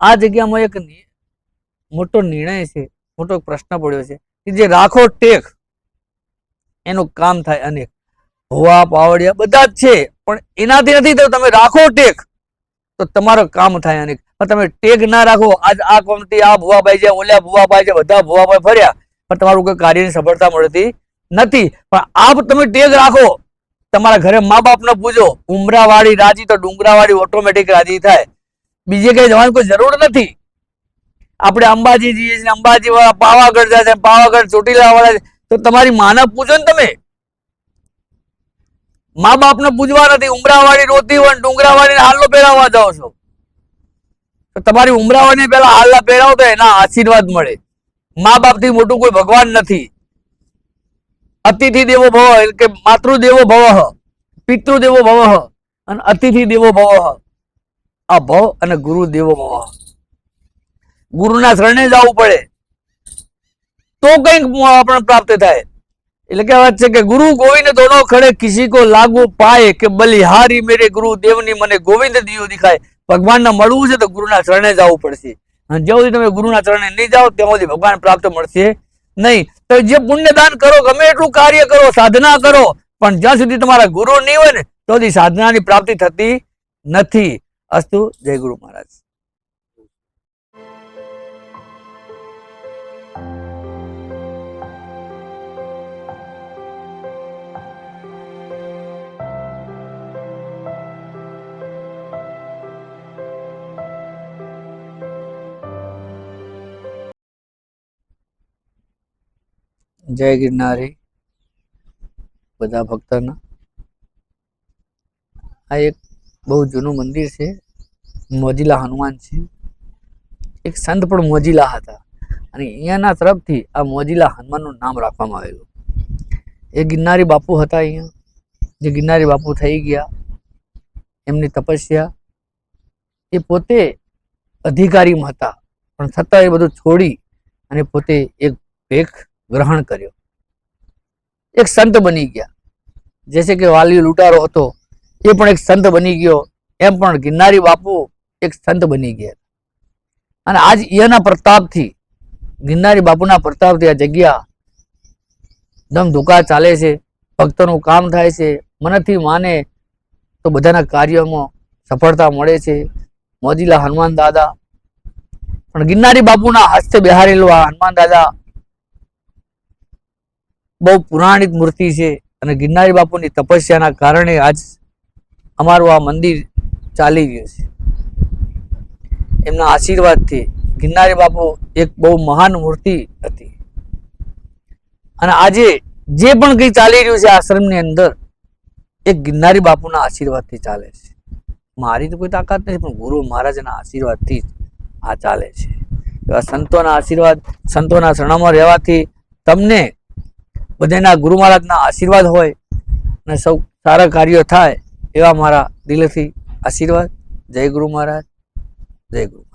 આ જગ્યામાં એક મોટો નિર્ણય છે, મોટો પ્રશ્ન પડ્યો છે કે જે રાખો ટેક, એનું કામ થાય અનેક. ભવા પાવડિયા બધા જ છે, પણ એનાથી નથી થયું તમે રાખો ટેક, તો તમારું કામ થાય અનેક. પણ તમે ટેક ના રાખો, આજ આ કોમથી આ ભુવાભાઈ છે, ઓલા ભુવાભાઈ છે, બધા ભુવાભાઈ ફર્યા. પણ તમારું કોઈ કાર્યની સફળતા મળતી નથી. પણ આપ તમે ટેક રાખો. તમારા ઘરે મા બાપને પૂજો. ઉમરાવાળી રાજી તો ડુંગરાવાળી ઓટોમેટિક રાજી થાય. બીજે કઈ જવાની કોઈ જરૂર નથી. આપણે અંબાજી જઈએ છીએ અંબાજી વાળા પાવાગઢ જાય છે, પાવાગઢ ચોટીલા વાળા તો તમારી માના પૂજો ને તમે. મા બાપને પૂજવા નથી, ઉમરાવાળી રોતી હોય ડુંગરાવાળી હાલો પહેરાવવા જાઓ છો. તો તમારી ઉમરાવાળી પેલા હાલના પહેરાવો તો એના આશીર્વાદ મળે. મા બાપથી મોટું કોઈ ભગવાન નથી. અતિથિ દેવો ભવ, એટલે કે માતૃદેવો ભવ, પિતૃદેવો ભવ અને અતિથિ દેવો ભવ. આ ભવ અને ગુરુ દેવો ગુરુના શરણે જવું પડે. તો કંઈક આપણે પ્રાપ્ત થાય. એટલે કહેવત છે કે ગુરુ ગોવિંદ દોનો ખડે કિસી કો લાગુ પાય કે બલિહારી મેરે ગુરુ દેવની મને ગોવિંદ દિયો દેખાય. ભગવાનને મળવું છે તો ગુરુના શરણે જવું પડશે. અને જ્યાં સુધી તમે ગુરુના ચરણે નહીં જાઓ, ત્યાં સુધી ભગવાન પ્રાપ્ત મળશે નહીં. તો જે પુણ્યદાન કરો, ગમે એટલું કાર્ય કરો, સાધના કરો, પણ જ્યાં સુધી તમારા ગુરુ નહીં હોય ને, તો સુધી સાધનાની પ્રાપ્તિ થતી નથી. અસ્તુ જય ગુરુ મહારાજ જય ગિરનારી બધા ભક્તોના. આ એક બહુ જૂનું મંદિર છે મોજીલા હનુમાન છે. એક સંત પણ મોજીલા હતા. અને અહીંયાના તરફથી આ મોજીલા હનુમાનનું નામ રાખવામાં આવેલું. એ ગિરનારી બાપુ હતા અહીંયા. જે ગિરનારી બાપુ થઈ ગયા. એમની તપસ્યા. એ પોતે અધિકારીમાં હતા. પણ છતાં એ બધું છોડી અને પોતે એક ભેખ ગ્રહણ કર્યો. એક સંત બની ગયા. જેસે કે વાલી લૂંટારો હતો. એ પણ એક સંત બની ગયો. એમ પણ ગિરનારી બાપુ એક સંત બની ગયા. અને આજ એના પ્રતાપથી, ગિરનારી બાપુના પ્રતાપથી આ જગ્યા દમ ધુકા ચાલે છે, ભક્તોનું કામ થાય છે, મનથી માને તો બધાના કાર્યોમાં સફળતા મળે છે. મોજીલા હનુમાન દાદા. પણ ગિરનારી બાપુના હસ્તે બિહારેલું આ હનુમાન દાદા બહુ પુરાણિક મૂર્તિ છે અને ગિરનારી બાપુની તપસ્યાના કારણે આજ અમારું આ મંદિર ચાલી ગયું છે. એમના આશીર્વાદથી ગિરનારી બાપુ એક બહુ મહાન મૂર્તિ હતી. અને આજે જે પણ કંઈ ચાલી રહ્યું છે આશ્રમની અંદર, એ ગિરનારી બાપુના આશીર્વાદથી ચાલે છે. મારી તો કોઈ તાકાત નથી, પણ ગુરુ મહારાજના આશીર્વાદથી આ ચાલે છે. એવા સંતોના આશીર્વાદ, સંતોના શરણમાં રહેવાથી તમને બધાના ગુરુ મહારાજના આશીર્વાદ હોય અને સૌ સારા કાર્યો થાય એવા મારા દિલથી આશીર્વાદ. જય ગુરુ મહારાજ. જય ગુરુ